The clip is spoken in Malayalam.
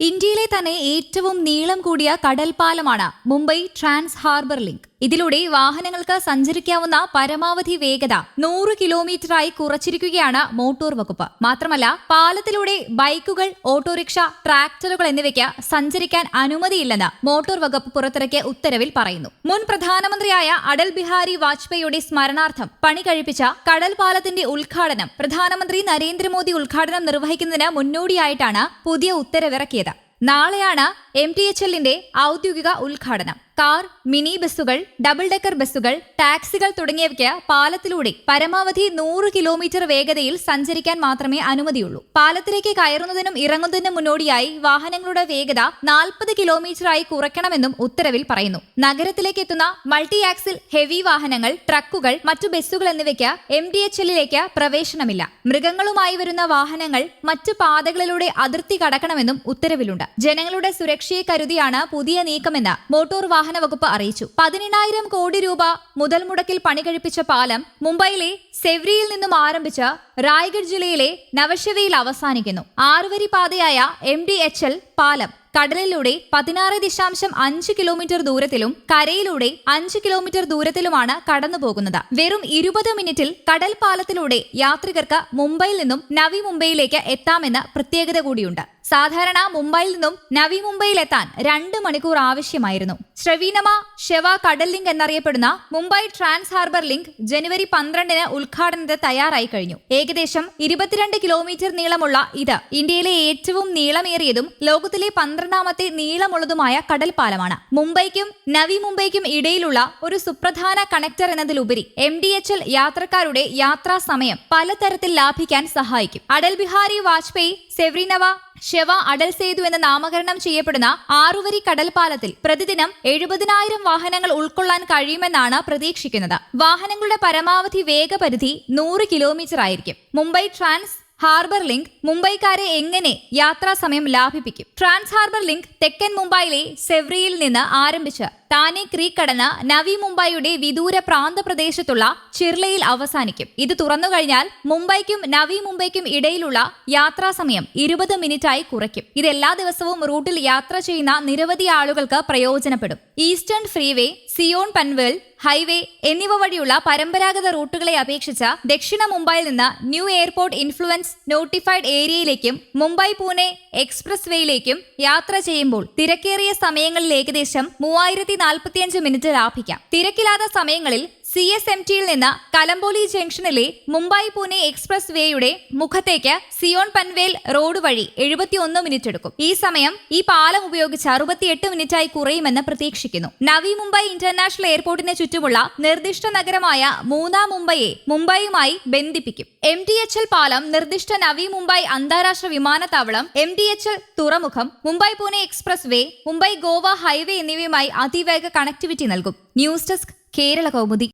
ഇന്ത്യയിലെ തന്നെ ഏറ്റവും നീളം കൂടിയ കടൽപ്പാലമാണ് മുംബൈ ട്രാൻസ് ഹാർബർ ലിങ്ക്. ഇതിലൂടെ വാഹനങ്ങൾക്ക് സഞ്ചരിക്കാവുന്ന പരമാവധി വേഗത നൂറ് കിലോമീറ്ററായി കുറച്ചിരിക്കുകയാണ് മോട്ടോർ വകുപ്പ്. മാത്രമല്ല പാലത്തിലൂടെ ബൈക്കുകൾ ഓട്ടോറിക്ഷ ട്രാക്ടറുകൾ എന്നിവയ്ക്ക് സഞ്ചരിക്കാൻ അനുമതിയില്ലെന്ന് മോട്ടോർ വകുപ്പ് പുറത്തിറക്കിയ ഉത്തരവിൽ പറയുന്നു. മുൻ പ്രധാനമന്ത്രിയായ അടൽ ബിഹാരി വാജ്പേയിയുടെ സ്മരണാർത്ഥം പണി കഴിപ്പിച്ച കടൽ പാലത്തിന്റെ ഉദ്ഘാടനം പ്രധാനമന്ത്രി നരേന്ദ്രമോദി ഉദ്ഘാടനം നിർവഹിക്കുന്നതിന് മുന്നോടിയായിട്ടാണ് പുതിയ ഉത്തരവിറക്കിയത്. നാളെയാണ് എം ടി എച്ച് എല്ലിന്റെ ഔദ്യോഗിക ഉദ്ഘാടനം. കാർ മിനി ബസ്സുകൾ ഡബിൾ ഡെക്കർ ബസ്സുകൾ ടാക്സികൾ തുടങ്ങിയവയ്ക്ക് പാലത്തിലൂടെ പരമാവധി നൂറ് കിലോമീറ്റർ വേഗതയിൽ സഞ്ചരിക്കാൻ മാത്രമേ അനുമതിയുള്ളൂ. പാലത്തിലേക്ക് കയറുന്നതിനും ഇറങ്ങുന്നതിനും മുന്നോടിയായി വാഹനങ്ങളുടെ വേഗത നാൽപ്പത് കിലോമീറ്ററായി കുറയ്ക്കണമെന്നും ഉത്തരവിൽ പറയുന്നു. നഗരത്തിലേക്ക് എത്തുന്ന മൾട്ടി ആക്സിൽ ഹെവി വാഹനങ്ങൾ ട്രക്കുകൾ മറ്റു ബസ്സുകൾ എന്നിവയ്ക്ക് എം ഡി എച്ച് എല്ലിലേക്ക് പ്രവേശനമില്ല. മൃഗങ്ങളുമായി വരുന്ന വാഹനങ്ങൾ മറ്റു പാതകളിലൂടെ അതിർത്തി കടക്കണമെന്നും ഉത്തരവിലുണ്ട്. ജനങ്ങളുടെ സുരക്ഷയെ കരുതിയാണ് പുതിയ നീക്കമെന്ന് മോട്ടോർ വാഹന വകുപ്പ് അറിയിച്ചു. പതിനെണ്ണായിരം കോടി രൂപ മുതൽ മുടക്കിൽ പണി കഴിപ്പിച്ച പാലം മുംബൈയിലെ സെവ്രിയിൽ നിന്നും ആരംഭിച്ച് റായ്ഗഡ് ജില്ലയിലെ നവശവയിൽ അവസാനിക്കുന്നു. ആറുവരി പാതയായ എം ഡി എച്ച് എൽ പാലം കടലിലൂടെ പതിനാറ് ദശാംശം അഞ്ച് കിലോമീറ്റർ ദൂരത്തിലും കരയിലൂടെ അഞ്ച് കിലോമീറ്റർ ദൂരത്തിലുമാണ് കടന്നുപോകുന്നത് വെറും ഇരുപത് മിനിറ്റിൽ കടൽ പാലത്തിലൂടെ യാത്രികർക്ക് മുംബൈയിൽ നിന്നും നവി മുംബൈയിലേക്ക് എത്താമെന്ന് പ്രത്യേകത കൂടിയുണ്ട്. സാധാരണ മുംബൈയിൽ നിന്നും നവി മുംബൈയിൽ എത്താൻ രണ്ട് മണിക്കൂർ ആവശ്യമായിരുന്നു. ശ്രവീനമ ഷെവ കടൽ ലിങ്ക് എന്നറിയപ്പെടുന്ന മുംബൈ ട്രാൻസ് ഹാർബർ ലിങ്ക് ജനുവരി പന്ത്രണ്ടിന് ഉദ്ഘാടനത്തിന് തയ്യാറായി കഴിഞ്ഞു. ഏകദേശം ഇരുപത്തിരണ്ട് കിലോമീറ്റർ നീളമുള്ള ഇത് ഇന്ത്യയിലെ ഏറ്റവും നീളമേറിയതും ലോകത്തിലെ പന്ത്രണ്ടാമത്തെ നീളമുള്ളതുമായ കടൽപ്പാലമാണ്. മുംബൈക്കും നവി മുംബൈക്കും ഇടയിലുള്ള ഒരു സുപ്രധാന കണക്ടർ എന്നതിലുപരി എം ഡി എച്ച് എൽ യാത്രക്കാരുടെ യാത്രാ സമയം പലതരത്തിൽ ലാഭിക്കാൻ സഹായിക്കും. അടൽ ബിഹാരി വാജ്പേയി സെവ്രിനവ ഷെവ അടൽ സേതു എന്ന നാമകരണം ചെയ്യപ്പെടുന്ന ആറുവരി കടൽപ്പാലത്തിൽ പ്രതിദിനം എഴുപതിനായിരം വാഹനങ്ങൾ ഉൾക്കൊള്ളാൻ കഴിയുമെന്നാണ് പ്രതീക്ഷിക്കുന്നത്. വാഹനങ്ങളുടെ പരമാവധി വേഗപരിധി നൂറ് കിലോമീറ്റർ ആയിരിക്കും മുംബൈ ട്രാൻസ് ഹാർബർ ലിങ്ക് മുംബൈക്കാരെ എങ്ങനെ യാത്രാ സമയം ലാഭിപ്പിക്കും? ട്രാൻസ് ഹാർബർ ലിങ്ക് തെക്കൻ മുംബൈയിലെ സെവ്രിയിൽ നിന്ന് ആരംഭിച്ച് താനെ ക്രീക്ക് കടന്ന് നവി മുംബൈയുടെ വിദൂര പ്രാന്തപ്രദേശത്തുള്ള ചിർലയിൽ അവസാനിക്കും. ഇത് തുറന്നു കഴിഞ്ഞാൽ മുംബൈക്കും നവി മുംബൈക്കും ഇടയിലുള്ള യാത്രാ സമയം ഇരുപത് മിനിറ്റായി കുറയ്ക്കും. ഇത് എല്ലാ ദിവസവും റൂട്ടിൽ യാത്ര ചെയ്യുന്ന നിരവധി ആളുകൾക്ക് പ്രയോജനപ്പെടും. Eastern freeway Sion Panvel highway എന്നിവ വഴിയുള്ള പരമ്പരാഗത റൂട്ടുകളെ അപേക്ഷിച്ച് ദക്ഷിണ മുംബൈയിൽ നിന്ന് ന്യൂ എയർപോർട്ട് ഇൻഫ്ലുവൻസ് നോട്ടിഫൈഡ് ഏരിയയിലേക്കും മുംബൈ പൂനെ എക്സ്പ്രസ് വേയിലേക്കും യാത്ര ചെയ്യുമ്പോൾ തിരക്കേറിയ സമയങ്ങളിൽ ഏകദേശം മൂവായിരത്തി നാൽപ്പത്തിയഞ്ച് മിനിറ്റ് ലാഭിക്കാം. തിരക്കില്ലാത്ത സമയങ്ങളിൽ സി എസ് എം ടിയിൽ നിന്ന് കലംബോലി ജംഗ്ഷനിലെ മുംബൈ പൂനെ എക്സ്പ്രസ് വേയുടെ മുഖത്തേക്ക് സിയോൺ പൻവേൽ റോഡ് വഴി എഴുപത്തിയൊന്ന് മിനിറ്റ് എടുക്കും. ഈ സമയം ഈ പാലം ഉപയോഗിച്ച് അറുപത്തിയെട്ട് മിനിറ്റായി കുറയുമെന്ന് പ്രതീക്ഷിക്കുന്നു. നവി മുംബൈ ഇന്റർനാഷണൽ എയർപോർട്ടിന് ചുറ്റുമുള്ള നിർദ്ദിഷ്ട നഗരമായ മൂന്നാം മുംബൈയെ മുംബൈയുമായി ബന്ധിപ്പിക്കും. എം ടി എച്ച് എൽ പാലം നിർദ്ദിഷ്ട നവി മുംബൈ അന്താരാഷ്ട്ര വിമാനത്താവളം എം ടി എച്ച് എൽ തുറമുഖം Mumbai Pune expressway Mumbai Goa highway എന്നിവയുമായി അതിവേഗ കണക്ടിവിറ്റി നൽകും. News desk Kerala Kaumudi.